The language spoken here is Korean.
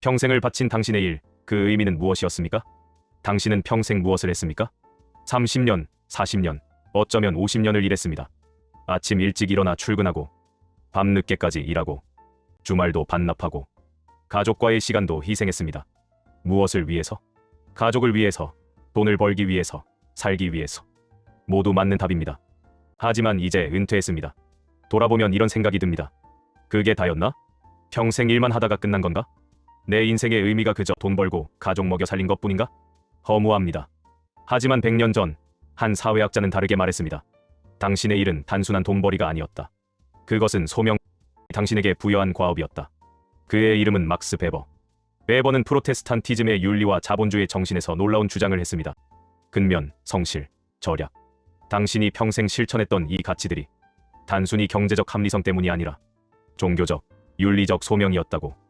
평생을 바친 당신의 일, 그 의미는 무엇이었습니까? 당신은 평생 무엇을 했습니까? 30년, 40년, 어쩌면 50년을 일했습니다. 아침 일찍 일어나 출근하고, 밤 늦게까지 일하고, 주말도 반납하고, 가족과의 시간도 희생했습니다. 무엇을 위해서? 가족을 위해서, 돈을 벌기 위해서, 살기 위해서. 모두 맞는 답입니다. 하지만 이제 은퇴했습니다. 돌아보면 이런 생각이 듭니다. 그게 다였나? 평생 일만 하다가 끝난 건가? 내 인생의 의미가 그저 돈 벌고 가족 먹여 살린 것 뿐인가? 허무합니다. 하지만 100년 전, 한 사회학자는 다르게 말했습니다. 당신의 일은 단순한 돈벌이가 아니었다. 그것은 소명, 당신에게 부여한 과업이었다. 그의 이름은 막스 베버. 베버는 프로테스탄티즘의 윤리와 자본주의 정신에서 놀라운 주장을 했습니다. 근면, 성실, 절약. 당신이 평생 실천했던 이 가치들이 단순히 경제적 합리성 때문이 아니라 종교적, 윤리적 소명이었다고